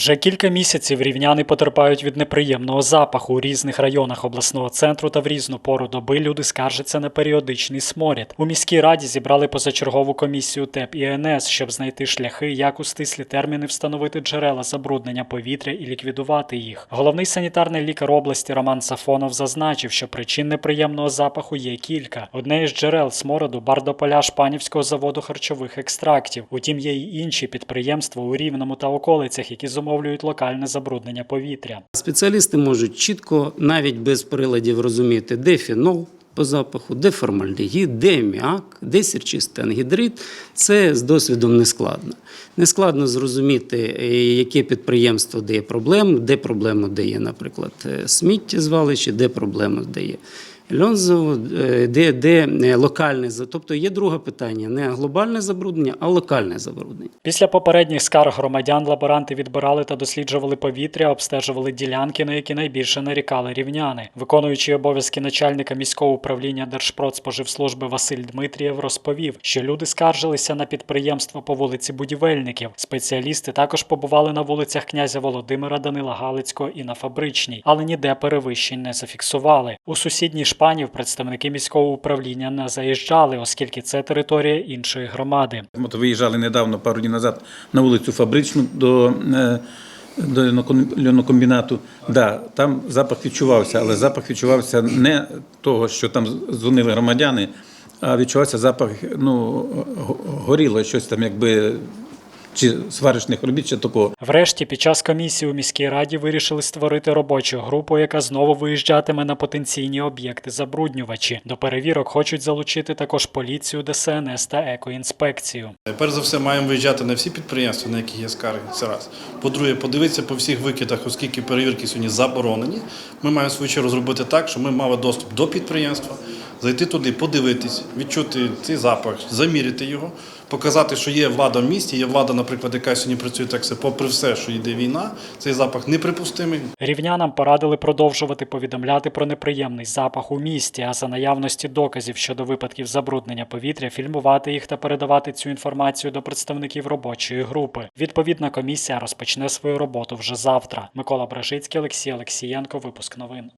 Вже кілька місяців рівняни потерпають від неприємного запаху у різних районах обласного центру та в різну пору доби люди скаржаться на періодичний сморід. У міській раді зібрали позачергову комісію ТЕП і НС, щоб знайти шляхи, як у стислі терміни встановити джерела забруднення повітря і ліквідувати їх. Головний санітарний лікар області Роман Сафонов зазначив, що причин неприємного запаху є кілька. Одне із джерел смороду бардополя Шпанівського заводу харчових екстрактів. Утім, є й інші підприємства у Рівному та околицях, які зумовлюють локальне забруднення повітря. Спеціалісти можуть чітко, навіть без приладів, розуміти, де фенол по запаху, де формальдегід, де аміак, де сірчистий ангідрид. Це з досвідом не складно. Не складно зрозуміти, е, яке підприємство де є проблема, де проблема де є, наприклад, е, сміттєзвалище, де проблема де є. Льонзово, е, де, де е, локальне, тобто є друге питання, не глобальне забруднення, а локальне забруднення. Після попередніх скарг громадян лаборанти відбирали та досліджували повітря, обстежували ділянки, на які найбільше нарікали рівняни. Виконуючий обов'язки начальника міського управління Держпродспоживслужби Василь Дмитрієв розповів, що люди скаржилися на підприємство по вулиці Будівельників. Спеціалісти також побували на вулицях князя Володимира, Данила Галицького і на Фабричній, але ніде перевищень не зафіксували. У сусідній Шпанів представники міського управління не заїжджали, оскільки це територія іншої громади. Ми виїжджали недавно, пару днів назад, на вулицю Фабричну до, е, до льонокомбінату. Да, там запах відчувався, але запах відчувався не того, що там дзвонили громадяни, а відчувався запах ну, горіло, щось там, якби чи сварочних робіт, чи такого. Врешті, під час комісії у міській раді вирішили створити робочу групу, яка знову виїжджатиме на потенційні об'єкти забруднювачі. До перевірок хочуть залучити також поліцію, ДСНС та екоінспекцію. Перш за все, маємо виїжджати на всі підприємства, на які є скарги. Це раз. По-друге, подивитися по всіх викидах, оскільки перевірки сьогодні заборонені. Ми маємо свою чергу зробити так, щоб ми мали доступ до підприємства, зайти туди, подивитись, відчути цей запах, заміряти його, показати, що є влада в місті, є влада, наприклад, яка сьогодні працює так, все, попри все, що йде війна, цей запах неприпустимий. Рівнянам порадили продовжувати повідомляти про неприємний запах у місті, а за наявності доказів щодо випадків забруднення повітря, фільмувати їх та передавати цю інформацію до представників робочої групи. Відповідна комісія розпочне свою роботу вже завтра. Микола Бражицький, Олексій Олексієнко. Випуск новин.